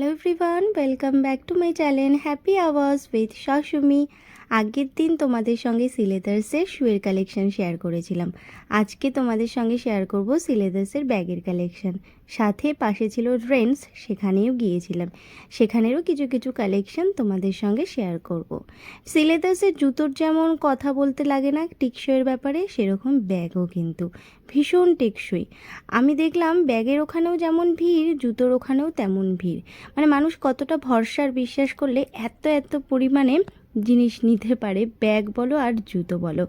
hello everyone welcome back to my channel happy hours with Shashumi আগের দিন তোমাদের সঙ্গে সিলেদার্সের শুয়ের কালেকশন শেয়ার করেছিলাম। আজকে তোমাদের সঙ্গে শেয়ার করব সিলেদার্সের ব্যাগের কালেকশন। সাথে পাশে ছিল ট্রেন্ডস সেখানেও গিয়েছিলাম। সেখানেরও কিছু কিছু কালেকশন তোমাদের সঙ্গে শেয়ার করব। সিলেদার্সের জুতোর যেমন কথা বলতে লাগে না, টিকসইয়ের ব্যাপারে সেরকম ব্যাগও কিন্তু ভীষণ টেকসই। আমি দেখলাম ব্যাগের ওখানেও যেমন ভিড়, জুতোর ওখানেও তেমন ভিড়। মানে মানুষ কতটা ভরসার, বিশ্বাস করলে এত এত পরিমাণে জিনিস নিতে পারে, ব্যাগ বলো আর জুতো বলো।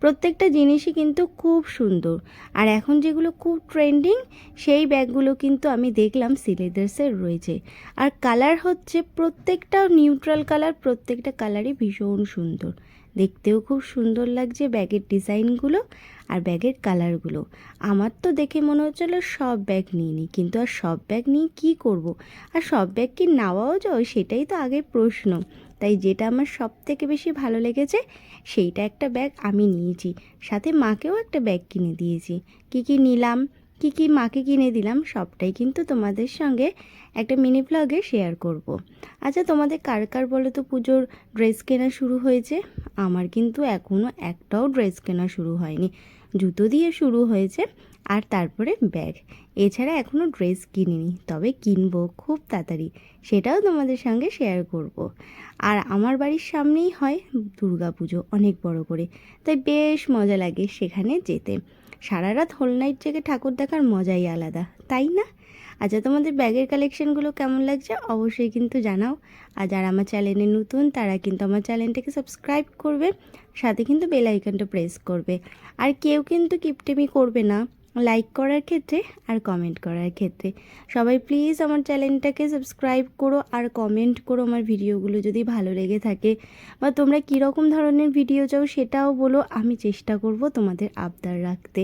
প্রত্যেকটা জিনিসই কিন্তু খুব সুন্দর। আর এখন যেগুলো খুব ট্রেন্ডিং, সেই ব্যাগগুলো কিন্তু আমি দেখলাম সিলেদার্সের রয়েছে। আর কালার হচ্ছে প্রত্যেকটা নিউট্রাল কালার, প্রত্যেকটা কালারই ভীষণ সুন্দর। দেখতেও খুব সুন্দর লাগছে ব্যাগের ডিজাইনগুলো আর ব্যাগের কালারগুলো। আমার তো দেখে মনে হচ্ছিল সব ব্যাগ নিয়ে নিই, কিন্তু আর সব ব্যাগ নিয়ে কী করব। আর সব ব্যাগ কি নেওয়াও যায়? সেটাই তো আগে প্রশ্ন। তাই যেটা আমার সব থেকে বেশি ভালো লেগেছে, সেইটা একটা ব্যাগ আমি নিয়েছি। সাথে মাকেও একটা ব্যাগ কিনে দিয়েছি। কি কি নিলাম, কি কি মাকে কিনে দিলাম, সবটাই কিন্তু তোমাদের সঙ্গে একটা মিনি ব্লগে শেয়ার করব। আচ্ছা তোমাদের কার কার বলো তো পুজোর ড্রেস কেনা শুরু হয়েছে? আমার কিন্তু এখনও একটাও ড্রেস কেনা শুরু হয়নি। জুতো দিয়ে শুরু হয়েছে। আর তারপরে ব্যাগ। এছাড়া এখনও ড্রেস কিনিনি, তবে কিনবো খুব তাড়াতাড়ি। সেটাও তোমাদের সঙ্গে শেয়ার করব। আর আমার বাড়ির সামনেই হয় দুর্গা পুজো অনেক বড় করে। তাই বেশ মজা লাগে সেখানে যেতে। সারা রাত হোল নাইট জেগে ঠাকুর দেখার মজাই আলাদা, তাই না? আচ্ছা তোমাদের ব্যাগের কালেকশনগুলো কেমন লাগছে অবশ্যই কিন্তু জানাও। আর যারা আমার চ্যানেলে নতুন, তারা কিন্তু আমার চ্যানেলটাকে সাবস্ক্রাইব করবে, সাথে কিন্তু বেল আইকনটা প্রেস করবে। আর কেউ কিন্তু কিপটেমি করবে না। লাইক করার ক্ষেত্রে আর কমেন্ট করার ক্ষেত্রে। সবাই প্লিজ আমার চ্যানেলটাকে সাবস্ক্রাইব করো আর কমেন্ট করো আমার ভিডিওগুলো যদি ভালো লেগে থাকে। বা তোমরা কীরকম ধরনের ভিডিও চাও সেটাও বলো, আমি চেষ্টা করব তোমাদের আবদার রাখতে।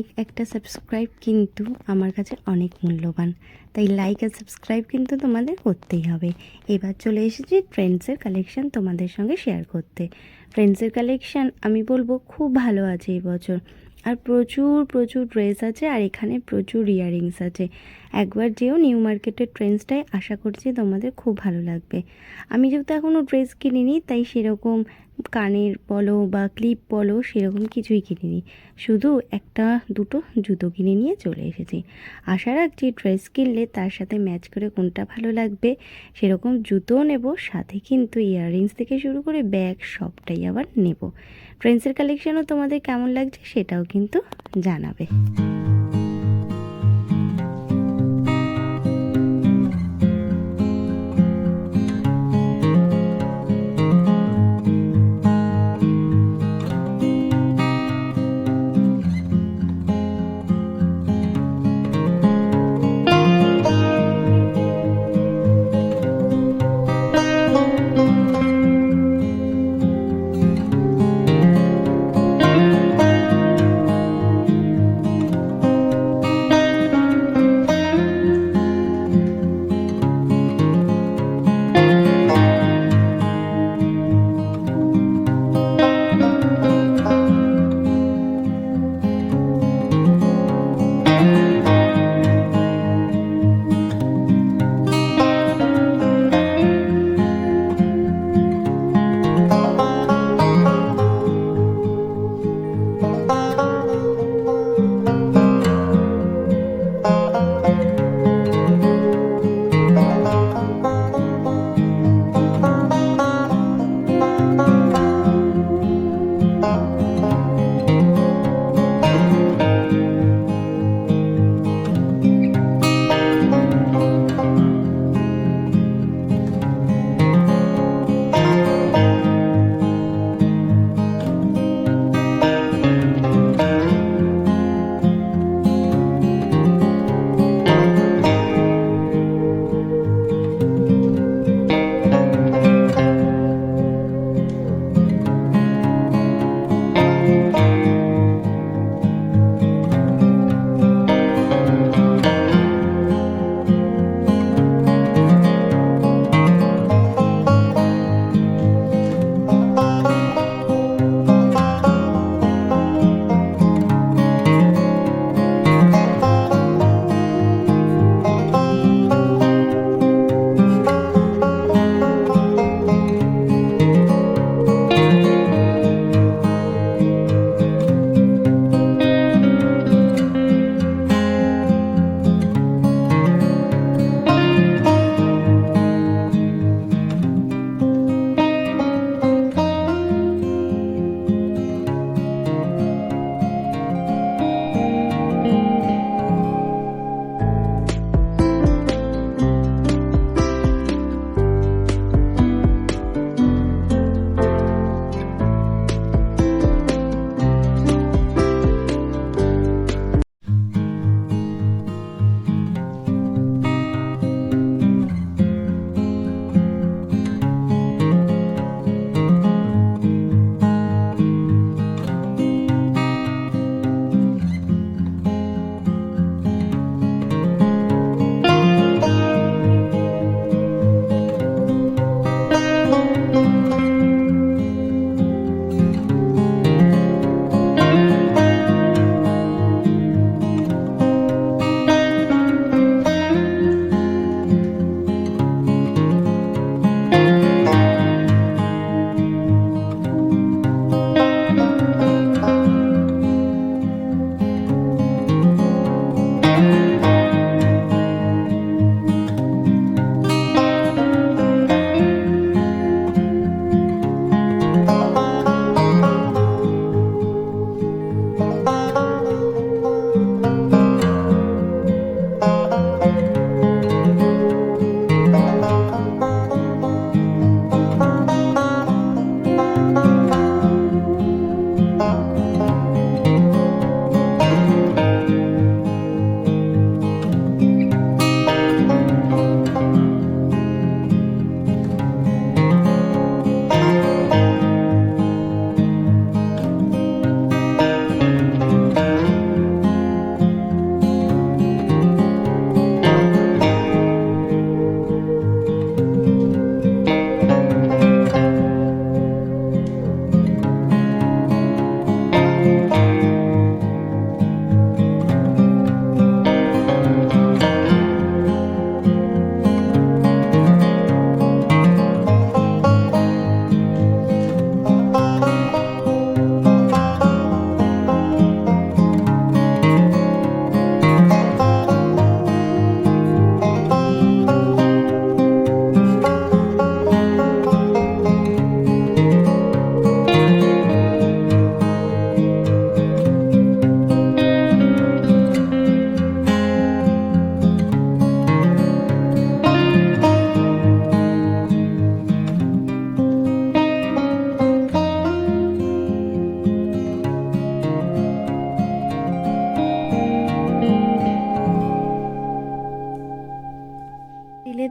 লাইক একটা সাবস্ক্রাইব কিন্তু আমার কাছে অনেক মূল্যবান। তাই লাইক আর সাবস্ক্রাইব কিন্তু তোমাদের করতেই হবে। এবার চলে এসেছি ফ্রেন্ডসের কালেকশান তোমাদের সঙ্গে শেয়ার করতে। ফ্রেন্ডসের কালেকশান আমি বলব খুব ভালো আছে এবছর। বছর আর প্রচুর প্রচুর ড্রেস আছে আর এখানে প্রচুর ইয়াররিংস আছে। একবার যেও নিউ মার্কেটের ট্রেন্ডসটাই আশা করছি তোমাদের খুব ভালো লাগবে। আমি যেহেতু এখনও ড্রেস কিনিনি, তাই সেরকম কানের বলো বা ক্লিপ বলো, সেরকম কিছুই কিনিনি। শুধু একটা, দুটো জুতো কিনে নিয়ে চলে এসেছি। আশা রাখছি ড্রেস কিনলে তার সাথে ম্যাচ করে কোনটা ভালো লাগবে। সেরকম জুতোও নেব, সাথে কিন্তু ইয়াররিংস থেকে শুরু করে ব্যাগ সবটাই আবার নেব। ট্রেন্ডসের কালেকশানও তোমাদের কেমন লাগছে সেটাও কিন্তু জানাবে।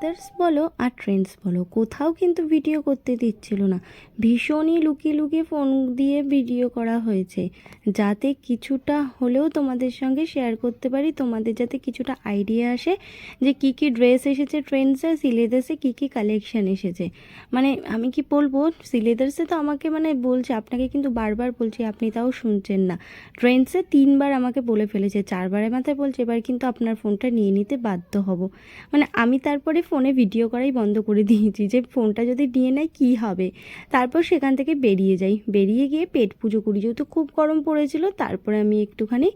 লেদার্স বলো আর ট্রেন্ডস বলো। কোথাও কিন্তু ভিডিও করতে দিচ্ছিল না। ভীষণই লুকিয়ে লুকিয়ে ফোন দিয়ে ভিডিও করা হয়েছে। যাতে কিছুটা হলেও তোমাদের সঙ্গে শেয়ার করতে পারি, তোমাদের যাতে কিছুটা আইডিয়া আসে যে কি কি ড্রেস এসেছে ট্রেন্ডসে সিলেদার্সে কি কি কালেকশন এসেছে। মানে আমি কি বলব সিলেদার্সে তো আমাকে মানে বলছে, আপনাকে কিন্তু বারবার বলছি, আপনি তাও শুনছেন না। ট্রেন্ডসে তিনবার আমাকে বলে ফেলেছে, চারবারের মাথায় বলছে, এবার কিন্তু আপনার ফোনটা নিয়ে নিতে বাধ্য হব। মানে আমি তারপরে ফোনে ভিডিও করাই বন্ধ করে দিয়েছি যে ফোনটা যদি নিয়ে নেয় কী হবে? তারপর সেখান থেকে বেরিয়ে যাই। বেরিয়ে গিয়ে পেট পুজো করি। যেহেতু খুব গরম পড়েছিল, তারপরে আমি একটুখানি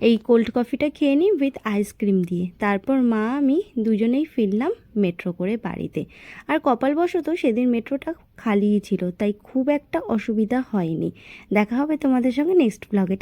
এই কোল্ড কফিটা খেয়ে নিই উইথ আইসক্রিম দিয়ে। তারপর মা, আমি দুজনেই ফিরলাম মেট্রো করে বাড়িতে। আর কপালবশত সেদিন মেট্রোটা খালিই ছিল, তাই খুব একটা অসুবিধা হয়নি। দেখা হবে তোমাদের সঙ্গে নেক্সট ব্লগে